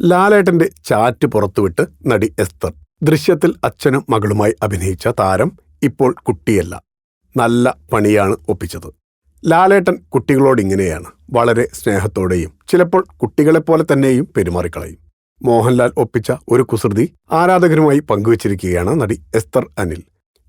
ലാലേട്ടന്റെ ചാറ്റ് പുറത്തുവിട്ട് നടി എസ്തർ. ദൃശ്യത്തിൽ അച്ഛനും മകളുമായി അഭിനയിച്ച താരം ഇപ്പോൾ കുട്ടിയല്ല. നല്ല പണിയാണ് ഒപ്പിച്ചത്. ലാലേട്ടൻ കുട്ടികളോടിങ്ങനെയാണ് വളരെ സ്നേഹത്തോടെയും ചിലപ്പോൾ കുട്ടികളെപ്പോലെ തന്നെയും പെരുമാറിക്കളയും. മോഹൻലാൽ ഒപ്പിച്ച ഒരു കുസൃതി ആരാധകരുമായി പങ്കുവച്ചിരിക്കുകയാണ് നടി എസ്തർ അനിൽ.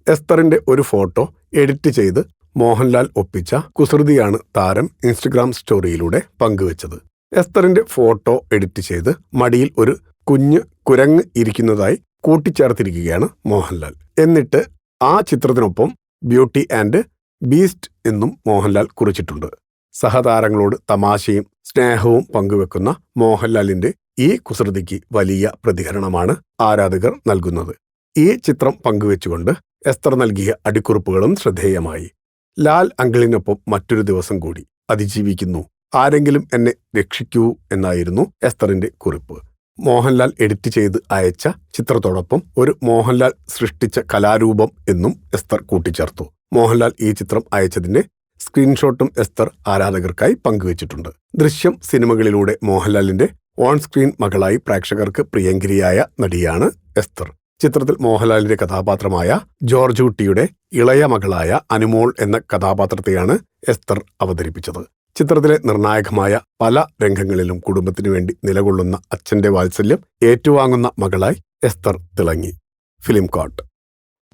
എസ്തറിന്റെ ഒരു ഫോട്ടോ എഡിറ്റ് ചെയ്ത് മോഹൻലാൽ ഒപ്പിച്ച കുസൃതിയാണ് താരം ഇൻസ്റ്റഗ്രാം സ്റ്റോറിയിലൂടെ പങ്കുവച്ചത്. എസ്തറിന്റെ ഫോട്ടോ എഡിറ്റ് ചെയ്ത് മടിയിൽ ഒരു കുഞ്ഞ് കുരങ്ങ് ഇരിക്കുന്നതായി കൂട്ടിച്ചേർത്തിരിക്കുകയാണ് മോഹൻലാൽ. എന്നിട്ട് ആ ചിത്രത്തിനൊപ്പം ബ്യൂട്ടി ആൻഡ് ബീസ്റ്റ് എന്നും മോഹൻലാൽ കുറിച്ചിട്ടുണ്ട്. സഹതാരങ്ങളോട് തമാശയും സ്നേഹവും പങ്കുവെക്കുന്ന മോഹൻലാലിന്റെ ഈ കുസൃതിക്ക് വലിയ പ്രതികരണമാണ് ആരാധകർ നൽകുന്നത്. ഈ ചിത്രം പങ്കുവെച്ചുകൊണ്ട് എസ്തർ നൽകിയ അടിക്കുറിപ്പുകളും ശ്രദ്ധേയമായി. ലാൽ അങ്കിളിനൊപ്പം മറ്റൊരു ദിവസം കൂടി അതിജീവിക്കുന്നു. ആരെങ്കിലും എന്നെ രക്ഷിക്കൂ എന്നായിരുന്നു എസ്തറിന്റെ കുറിപ്പ്. മോഹൻലാൽ എഡിറ്റ് ചെയ്ത് അയച്ച ചിത്രത്തോടൊപ്പം ഒരു മോഹൻലാൽ സൃഷ്ടിച്ച കലാരൂപം എന്നും എസ്തർ കൂട്ടിച്ചേർത്തു. മോഹൻലാൽ ഈ ചിത്രം അയച്ചതിന്റെ സ്ക്രീൻഷോട്ടും എസ്തർ ആരാധകർക്കായി പങ്കുവച്ചിട്ടുണ്ട്. ദൃശ്യം സിനിമകളിലൂടെ മോഹൻലാലിന്റെ ഓൺ സ്ക്രീൻ മകളായി പ്രേക്ഷകർക്ക് പ്രിയങ്കരിയായ നടിയാണ് എസ്തർ. ചിത്രത്തിൽ മോഹൻലാലിന്റെ കഥാപാത്രമായ ജോർജ് കുട്ടിയുടെ ഇളയ മകളായ അനുമോൾ എന്ന കഥാപാത്രത്തെയാണ് എസ്തർ അവതരിപ്പിച്ചത്. ചിത്രത്തിലെ നിർണായകമായ പല രംഗങ്ങളിലും കുടുംബത്തിനു വേണ്ടി നിലകൊള്ളുന്ന അച്ഛന്റെ വാത്സല്യം ഏറ്റുവാങ്ങുന്ന മകളായി എസ്തർ തിളങ്ങി. ഫിലിം കോട്ട്.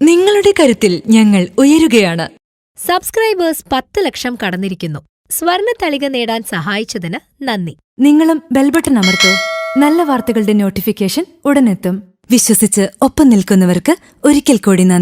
നിങ്ങളുടെ കരുത്തിൽ ഞങ്ങൾ ഉയരുകയാണ്. സബ്സ്ക്രൈബേഴ്സ് പത്ത് ലക്ഷം കടന്നിരിക്കുന്നു. സ്വർണ തളിക നേടാൻ സഹായിച്ചതിന് നന്ദി. നിങ്ങളും ബെൽബട്ടൺ അമർത്തോ. നല്ല വാർത്തകളുടെ നോട്ടിഫിക്കേഷൻ ഉടനെത്തും. വിശ്വസിച്ച് ഒപ്പം നിൽക്കുന്നവർക്ക് ഒരിക്കൽ കൂടി നന്ദി.